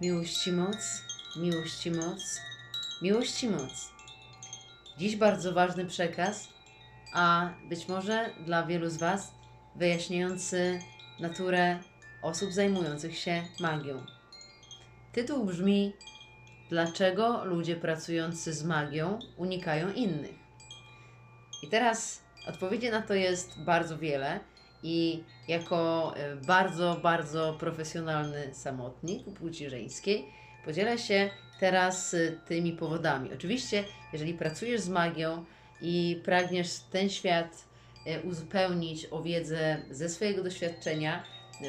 Miłości moc, miłości moc, miłości moc. Dziś bardzo ważny przekaz, a być może dla wielu z Was wyjaśniający naturę osób zajmujących się magią. Tytuł brzmi: Dlaczego ludzie pracujący z magią unikają innych? I teraz odpowiedzi na to jest bardzo wiele. I jako e, bardzo, bardzo profesjonalny samotnik płci żeńskiej podzielę się teraz e, tymi powodami. Oczywiście, jeżeli pracujesz z magią i pragniesz ten świat e, uzupełnić o wiedzę ze swojego doświadczenia,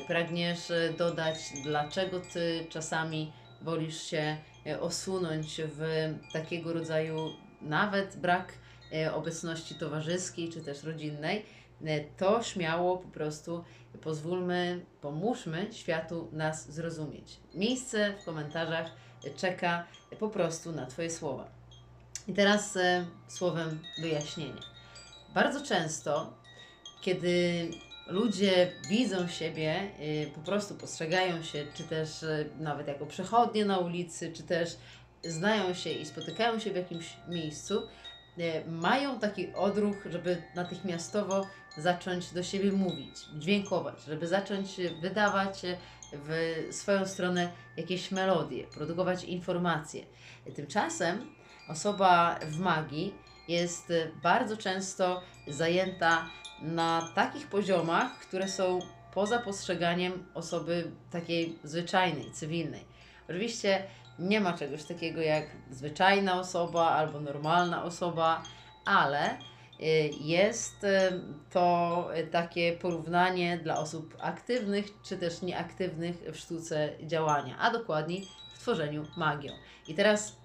pragniesz dodać, dlaczego ty czasami wolisz się osunąć w takiego rodzaju nawet brak obecności towarzyskiej czy też rodzinnej, E, to śmiało po prostu pozwólmy, pomóżmy światu nas zrozumieć. Miejsce w komentarzach czeka po prostu na Twoje słowa. I teraz e, słowem wyjaśnienia. Bardzo często, kiedy ludzie widzą siebie, e, po prostu postrzegają się, czy też e, nawet jako przechodnie na ulicy, czy też znają się i spotykają się w jakimś miejscu, E, mają taki odruch, żeby natychmiastowo zacząć do siebie mówić, dźwiękować, żeby zacząć wydawać w swoją stronę jakieś melodie, produkować informacje. Tymczasem osoba w magii jest bardzo często zajęta na takich poziomach, które są poza postrzeganiem osoby takiej zwyczajnej, cywilnej. Oczywiście nie ma czegoś takiego jak zwyczajna osoba albo normalna osoba, ale jest y, to takie porównanie dla osób aktywnych czy też nieaktywnych w sztuce działania, a dokładniej w tworzeniu magią. I teraz,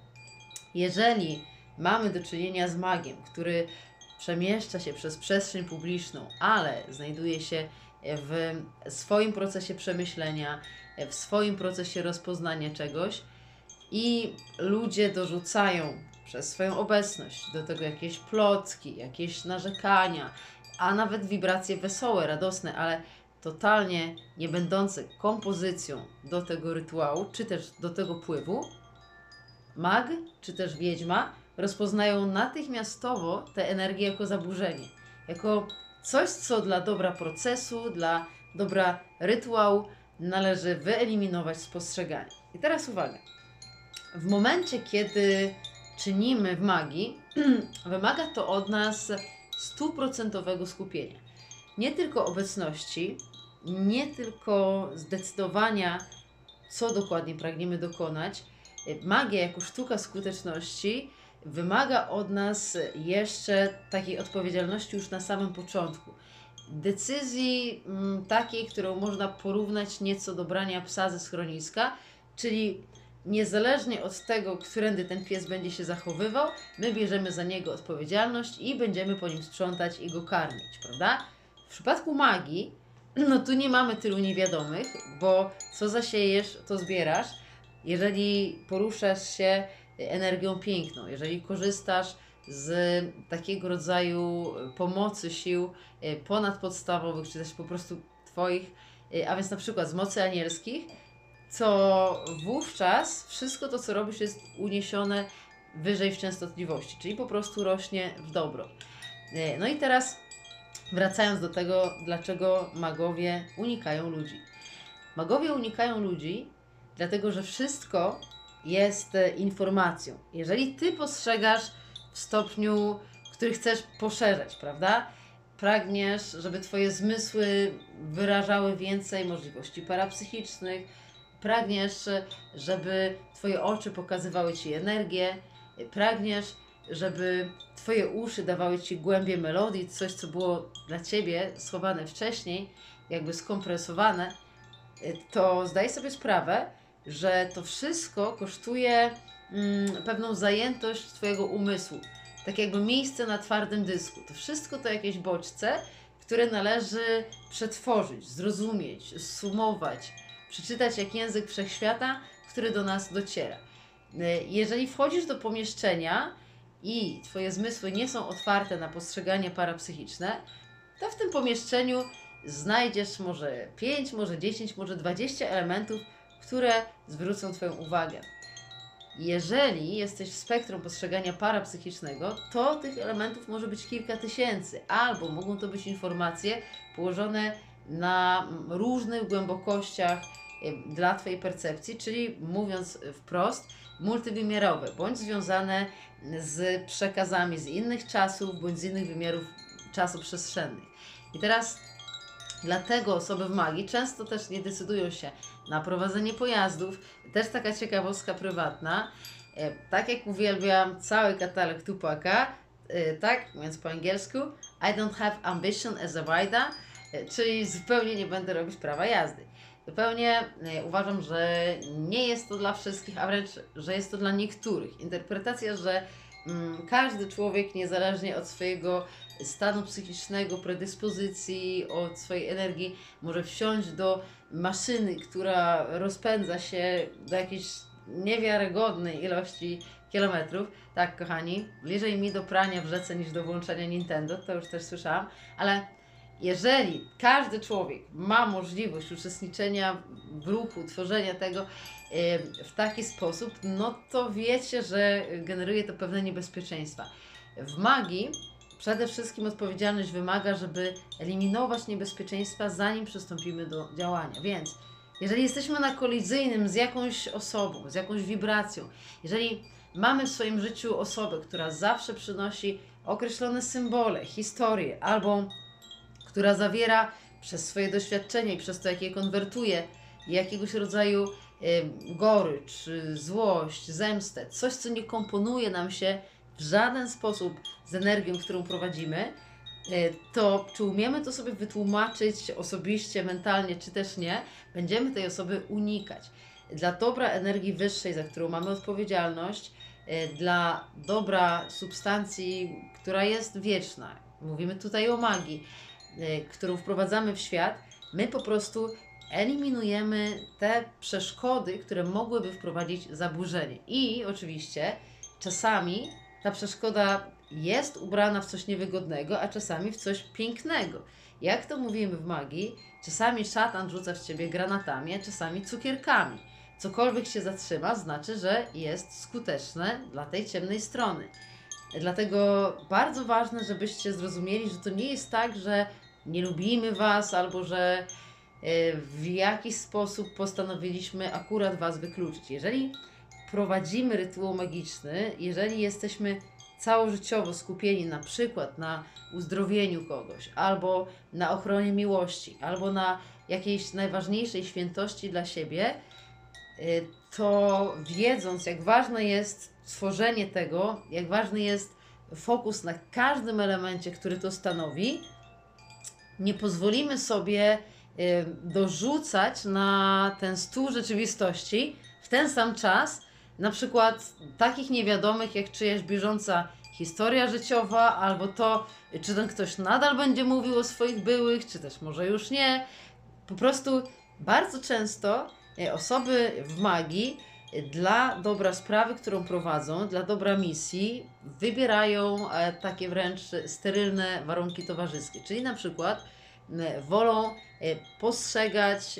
jeżeli mamy do czynienia z magiem, który przemieszcza się przez przestrzeń publiczną, ale znajduje się w swoim procesie przemyślenia, w swoim procesie rozpoznania czegoś, i ludzie dorzucają przez swoją obecność do tego jakieś plotki, jakieś narzekania, a nawet wibracje wesołe, radosne, ale totalnie nie będące kompozycją do tego rytuału, czy też do tego pływu, mag, czy też wiedźma rozpoznają natychmiastowo tę energię jako zaburzenie, jako coś, co dla dobra procesu, dla dobra rytuału należy wyeliminować z postrzegania. I teraz uwaga w momencie, kiedy czynimy w magii, wymaga to od nas stuprocentowego skupienia. Nie tylko obecności, nie tylko zdecydowania, co dokładnie pragniemy dokonać. Magia jako sztuka skuteczności wymaga od nas jeszcze takiej odpowiedzialności już na samym początku. Decyzji mm, takiej, którą można porównać nieco do brania psa ze schroniska, czyli niezależnie od tego, którędy ten pies będzie się zachowywał, my bierzemy za niego odpowiedzialność i będziemy po nim sprzątać i go karmić, prawda? W przypadku magii, no tu nie mamy tylu niewiadomych, bo co zasiejesz, to zbierasz. Jeżeli poruszasz się energią piękną, jeżeli korzystasz z takiego rodzaju pomocy sił e, ponadpodstawowych, czy też po prostu Twoich, e, a więc na przykład z mocy anielskich, co wówczas wszystko to, co robisz, jest uniesione wyżej w częstotliwości, czyli po prostu rośnie w dobro. E, no i teraz wracając do tego, dlaczego magowie unikają ludzi. Magowie unikają ludzi, dlatego że wszystko jest e, informacją. Jeżeli ty postrzegasz w stopniu, który chcesz poszerzać, prawda? Pragniesz, żeby twoje zmysły wyrażały więcej możliwości parapsychicznych, Pragniesz, żeby Twoje oczy pokazywały Ci energię, pragniesz, żeby Twoje uszy dawały Ci głębie melodii, coś, co było dla Ciebie schowane wcześniej, jakby skompresowane, to zdaj sobie sprawę, że to wszystko kosztuje mm, pewną zajętość Twojego umysłu. Tak jakby miejsce na twardym dysku. To wszystko to jakieś bodźce, które należy przetworzyć, zrozumieć, sumować, przeczytać jak język wszechświata, który do nas dociera. E, jeżeli wchodzisz do pomieszczenia i Twoje zmysły nie są otwarte na postrzeganie parapsychiczne, to w tym pomieszczeniu znajdziesz może 5, może 10, może 20 elementów, które zwrócą Twoją uwagę. Jeżeli jesteś w spektrum postrzegania parapsychicznego, to tych elementów może być kilka tysięcy, albo mogą to być informacje położone na różnych głębokościach e, dla Twojej percepcji, czyli mówiąc wprost, multiwymiarowe, bądź związane z przekazami z innych czasów, bądź z innych wymiarów czasoprzestrzennych. I teraz dlatego osoby w magii często też nie decydują się na prowadzenie pojazdów. Też taka ciekawostka prywatna. E, Tak jak uwielbiam cały katalog Tupaka, e, tak, mówiąc po angielsku, I don't have ambition as a rider, czyli zupełnie nie będę robić prawa jazdy. Zupełnie e, uważam, że nie jest to dla wszystkich, a wręcz, że jest to dla niektórych. Interpretacja, że mm, każdy człowiek, niezależnie od swojego stanu psychicznego, predyspozycji, od swojej energii, może wsiąść do maszyny, która rozpędza się do jakiejś niewiarygodnej ilości kilometrów. Tak, kochani, bliżej mi do prania w rzece niż do włączenia Nintendo, to już też słyszałam, ale jeżeli każdy człowiek ma możliwość uczestniczenia w ruchu, tworzenia tego w taki sposób, no to wiecie, że generuje to pewne niebezpieczeństwa. W magii przede wszystkim odpowiedzialność wymaga, żeby eliminować niebezpieczeństwa, zanim przystąpimy do działania. Więc jeżeli jesteśmy na kolizyjnym z jakąś osobą, z jakąś wibracją, jeżeli mamy w swoim życiu osobę, która zawsze przynosi określone symbole, historie, albo która zawiera przez swoje doświadczenie i przez to, jak je konwertuje, jakiegoś rodzaju gorycz, złość, zemstę, coś, co nie komponuje nam się w żaden sposób z energią, którą prowadzimy, e, to czy umiemy to sobie wytłumaczyć osobiście, mentalnie, czy też nie, będziemy tej osoby unikać. Dla dobra energii wyższej, za którą mamy odpowiedzialność, e, dla dobra substancji, która jest wieczna, mówimy tutaj o magii, którą wprowadzamy w świat, my po prostu eliminujemy te przeszkody, które mogłyby wprowadzić zaburzenie. I oczywiście czasami ta przeszkoda jest ubrana w coś niewygodnego, a czasami w coś pięknego. Jak to mówimy w magii, czasami szatan rzuca w ciebie granatami, a czasami cukierkami. Cokolwiek się zatrzyma, znaczy, że jest skuteczne dla tej ciemnej strony. Dlatego bardzo ważne, żebyście zrozumieli, że to nie jest tak, że nie lubimy Was albo że e, w jakiś sposób postanowiliśmy akurat Was wykluczyć. Jeżeli prowadzimy rytuał magiczny, jeżeli jesteśmy całożyciowo skupieni na przykład na uzdrowieniu kogoś, albo na ochronie miłości, albo na jakiejś najważniejszej świętości dla siebie, y, to wiedząc, jak ważne jest tworzenie tego, jak ważny jest fokus na każdym elemencie, który to stanowi, nie pozwolimy sobie y, dorzucać na ten stół rzeczywistości w ten sam czas na przykład takich niewiadomych jak czyjaś bieżąca historia życiowa, albo to, czy ten ktoś nadal będzie mówił o swoich byłych, czy też może już nie. Po prostu bardzo często e, osoby w magii dla dobra sprawy, którą prowadzą, dla dobra misji, wybierają e, takie wręcz sterylne warunki towarzyskie. Czyli na przykład wolą e, postrzegać,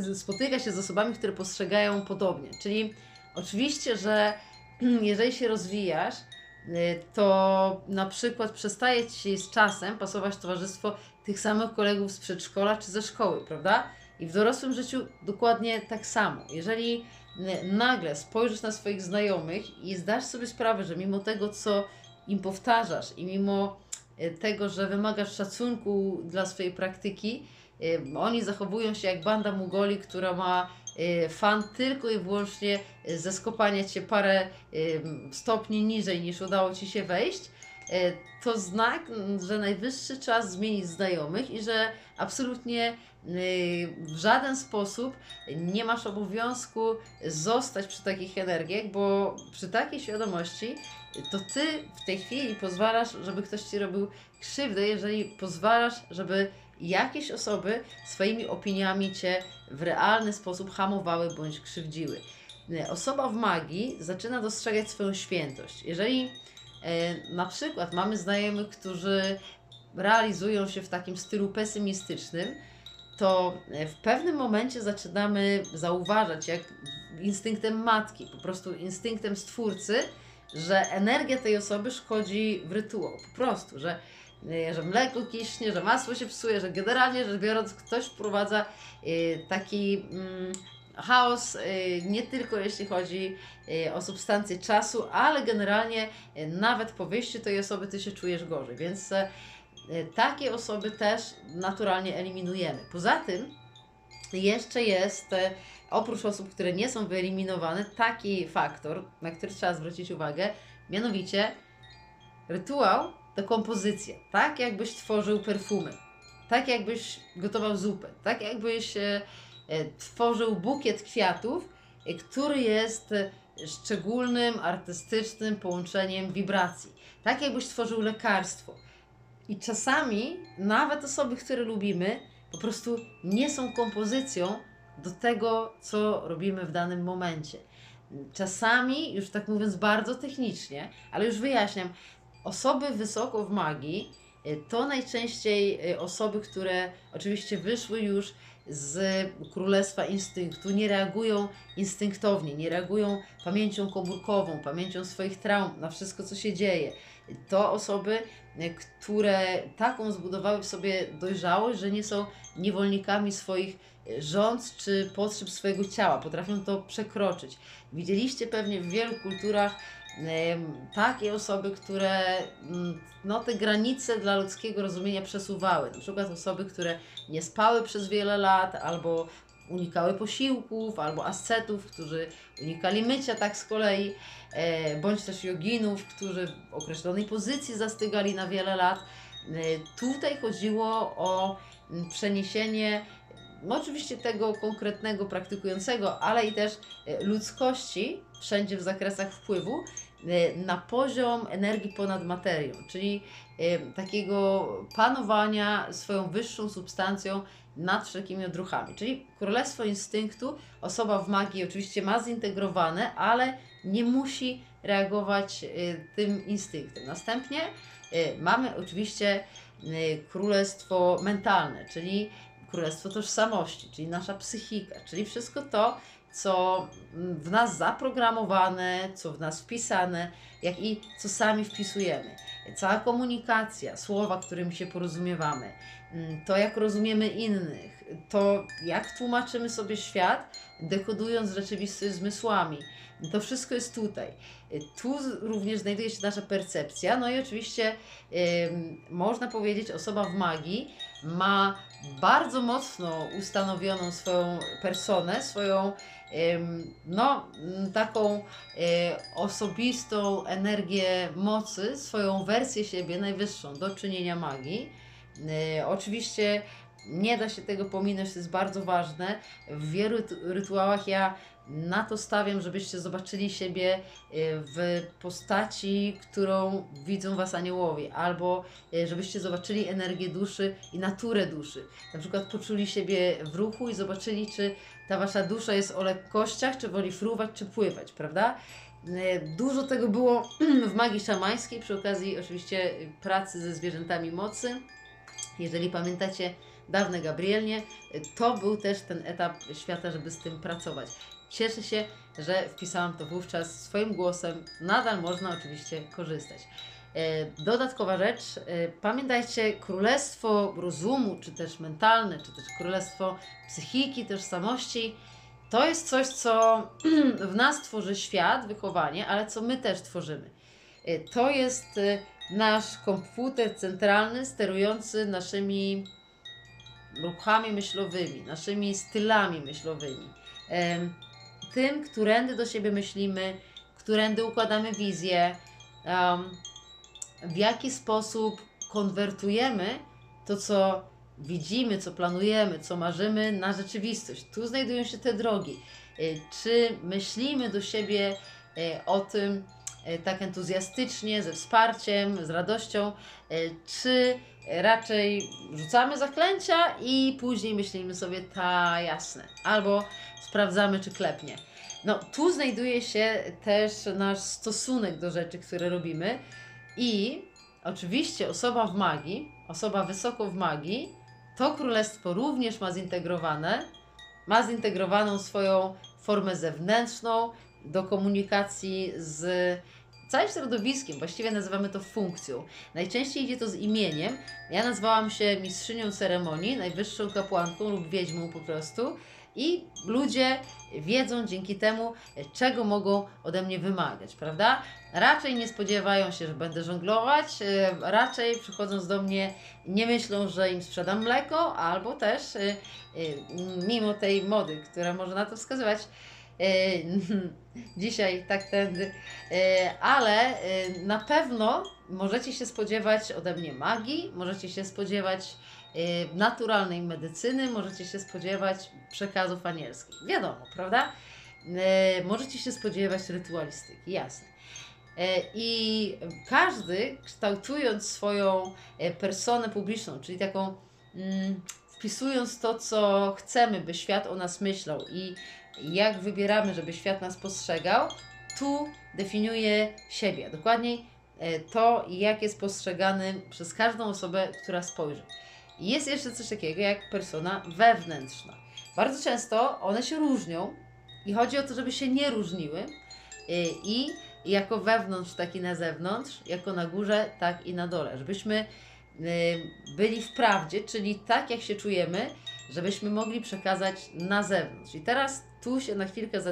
e, spotykać się z osobami, które postrzegają podobnie. Czyli oczywiście, że jeżeli się rozwijasz, to na przykład przestaje ci z czasem pasować towarzystwo tych samych kolegów z przedszkola czy ze szkoły, prawda? I w dorosłym życiu dokładnie tak samo. Jeżeli nagle spojrzysz na swoich znajomych i zdasz sobie sprawę, że mimo tego, co im powtarzasz i mimo y, tego, że wymagasz szacunku dla swojej praktyki, y, oni zachowują się jak banda mugoli, która ma y, fan tylko i wyłącznie ze skopania cię parę stopni niżej niż udało ci się wejść, to znak, że najwyższy czas zmienić znajomych i że absolutnie y, w żaden sposób nie masz obowiązku zostać przy takich energiach, bo przy takiej świadomości to ty w tej chwili pozwalasz, żeby ktoś ci robił krzywdę, jeżeli pozwalasz, żeby jakieś osoby swoimi opiniami cię w realny sposób hamowały bądź krzywdziły. E, Osoba w magii zaczyna dostrzegać swoją świętość. Jeżeli e, na przykład mamy znajomych, którzy realizują się w takim stylu pesymistycznym, to e, w pewnym momencie zaczynamy zauważać, jak instynktem matki, po prostu instynktem stwórcy, że energia tej osoby szkodzi w rytuał. Po prostu, że, e, że mleko kiśnie, że masło się psuje, że generalnie rzecz biorąc ktoś wprowadza e, taki mm, chaos, nie tylko jeśli chodzi o substancję czasu, ale generalnie nawet po wyjściu tej osoby ty się czujesz gorzej. Więc takie osoby też naturalnie eliminujemy. Poza tym jeszcze jest, oprócz osób, które nie są wyeliminowane, taki faktor, na który trzeba zwrócić uwagę, mianowicie rytuał to kompozycja. Tak jakbyś tworzył perfumy, tak jakbyś gotował zupę, tak jakbyś tworzył bukiet kwiatów, e, który jest szczególnym, artystycznym połączeniem wibracji. Tak jakbyś tworzył lekarstwo. I czasami nawet osoby, które lubimy, po prostu nie są kompozycją do tego, co robimy w danym momencie. Czasami, już tak mówiąc bardzo technicznie, ale już wyjaśniam, osoby wysoko w magii to najczęściej osoby, które oczywiście wyszły już z królestwa instynktu, nie reagują instynktownie, nie reagują pamięcią komórkową, pamięcią swoich traum na wszystko, co się dzieje. To osoby, które taką zbudowały w sobie dojrzałość, że nie są niewolnikami swoich rząd czy potrzeb swojego ciała, potrafią to przekroczyć. Widzieliście pewnie w wielu kulturach takie osoby, które mm, no, te granice dla ludzkiego rozumienia przesuwały. Na przykład osoby, które nie spały przez wiele lat, albo unikały posiłków, albo ascetów, którzy unikali mycia tak z kolei, e, bądź też joginów, którzy w określonej pozycji zastygali na wiele lat. E, tutaj chodziło o przeniesienie no oczywiście tego konkretnego praktykującego, ale i też e, ludzkości wszędzie w zakresach wpływu na poziom energii ponad materią, czyli takiego panowania swoją wyższą substancją nad wszelkimi odruchami. Czyli królestwo instynktu, osoba w magii oczywiście ma zintegrowane, ale nie musi reagować tym instynktem. Następnie mamy oczywiście królestwo mentalne, czyli królestwo tożsamości, czyli nasza psychika, czyli wszystko to, co w nas zaprogramowane, co w nas wpisane, jak i co sami wpisujemy. Cała komunikacja, słowa, którymi się porozumiewamy, mm, to jak rozumiemy innych, to jak tłumaczymy sobie świat, dekodując rzeczywistość zmysłami. To wszystko jest tutaj. Tu również znajduje się nasza percepcja, no i oczywiście yy, można powiedzieć, osoba w magii ma bardzo mocno ustanowioną swoją personę, swoją no, taką e, osobistą energię mocy, swoją wersję siebie najwyższą do czynienia magii. E, oczywiście nie da się tego pominąć, to jest bardzo ważne. W wielu rytuałach ja na to stawiam, żebyście zobaczyli siebie e, w postaci, którą widzą Was aniołowie, albo żebyście zobaczyli energię duszy i naturę duszy. Na przykład poczuli siebie w ruchu i zobaczyli, czy ta wasza dusza jest o lekkościach, czy woli fruwać, czy pływać, prawda? E, dużo tego było w magii szamańskiej, przy okazji oczywiście pracy ze zwierzętami mocy. Jeżeli pamiętacie dawne Gabrielnie, to był też ten etap świata, żeby z tym pracować. Cieszę się, że wpisałam to wówczas swoim głosem. Nadal można oczywiście korzystać. E, dodatkowa rzecz, e, pamiętajcie, królestwo rozumu, czy też mentalne, czy też królestwo psychiki, tożsamości, to jest coś, co w nas tworzy świat, wychowanie, ale co my też tworzymy. E, to jest nasz komputer centralny sterujący naszymi ruchami myślowymi, naszymi stylami myślowymi. Tym, którędy do siebie myślimy, którędy układamy wizję, w jaki sposób konwertujemy to, co widzimy, co planujemy, co marzymy na rzeczywistość. Tu znajdują się te drogi. Y, czy myślimy do siebie y, o tym tak entuzjastycznie, ze wsparciem, z radością, czy raczej rzucamy zaklęcia i później myślimy sobie, ta jasne, albo sprawdzamy, czy klepnie. No, tu znajduje się też nasz stosunek do rzeczy, które robimy. I oczywiście osoba w magii, osoba wysoko w magii, to królestwo również ma zintegrowane, ma zintegrowaną swoją formę zewnętrzną do komunikacji z całym środowiskiem, właściwie nazywamy to funkcją. Najczęściej idzie to z imieniem. Ja nazwałam się mistrzynią ceremonii, najwyższą kapłanką lub wiedźmą po prostu. I ludzie wiedzą dzięki temu, czego mogą ode mnie wymagać, prawda? Raczej nie spodziewają się, że będę żonglować, e, raczej przychodząc do mnie nie myślą, że im sprzedam mleko, albo też, e, e, mimo tej mody, która może na to wskazywać, dzisiaj tak tędy, e, ale e, na pewno możecie się spodziewać ode mnie magii, możecie się spodziewać naturalnej medycyny, możecie się spodziewać przekazów anielskich. Wiadomo, prawda? Możecie się spodziewać rytualistyki, jasne. I każdy, kształtując swoją e, personę publiczną, czyli taką mm, wpisując to, co chcemy, by świat o nas myślał i jak wybieramy, żeby świat nas postrzegał, tu definiuje siebie. Dokładniej e, to, jak jest postrzegany przez każdą osobę, która spojrzy. Jest jeszcze coś takiego jak persona wewnętrzna. Bardzo często one się różnią i chodzi o to, żeby się nie różniły y, i jako wewnątrz, tak i na zewnątrz, jako na górze, tak i na dole, żebyśmy y, byli w prawdzie, czyli tak jak się czujemy, żebyśmy mogli przekazać na zewnątrz. I teraz tu się na chwilkę zatrzymamy.